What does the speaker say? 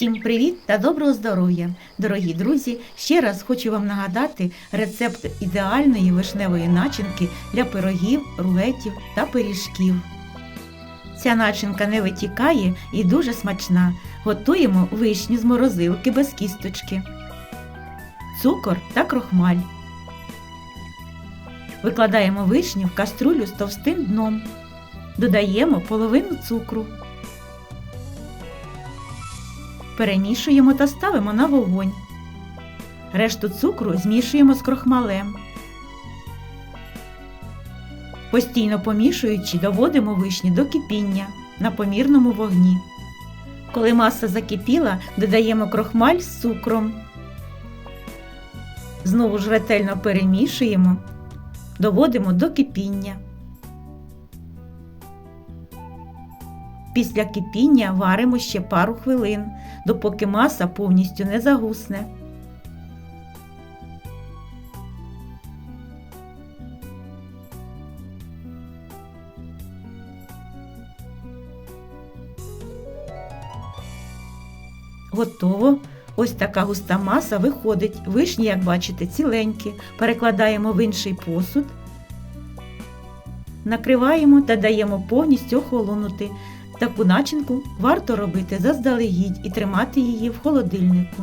Всім привіт та доброго здоров'я! Дорогі друзі! Ще раз хочу вам нагадати рецепт ідеальної вишневої начинки для пирогів, рулетів та пиріжків. Ця начинка не витікає і дуже смачна. Готуємо вишню з морозилки без кісточки, цукор та крохмаль. Викладаємо вишню в каструлю з товстим дном. Додаємо половину цукру. Перемішуємо та ставимо на вогонь. Решту цукру змішуємо з крохмалем. Постійно помішуючи, доводимо вишні до кипіння на помірному вогні. Коли маса закипіла, додаємо крохмаль з цукром. Знову ж ретельно перемішуємо, доводимо до кипіння. Після кипіння варимо ще пару хвилин, допоки маса повністю не загусне. Готово. Ось така густа маса виходить. Вишні, як бачите, ціленькі. Перекладаємо в інший посуд. Накриваємо та даємо повністю охолонути. Таку начинку варто робити заздалегідь і тримати її в холодильнику.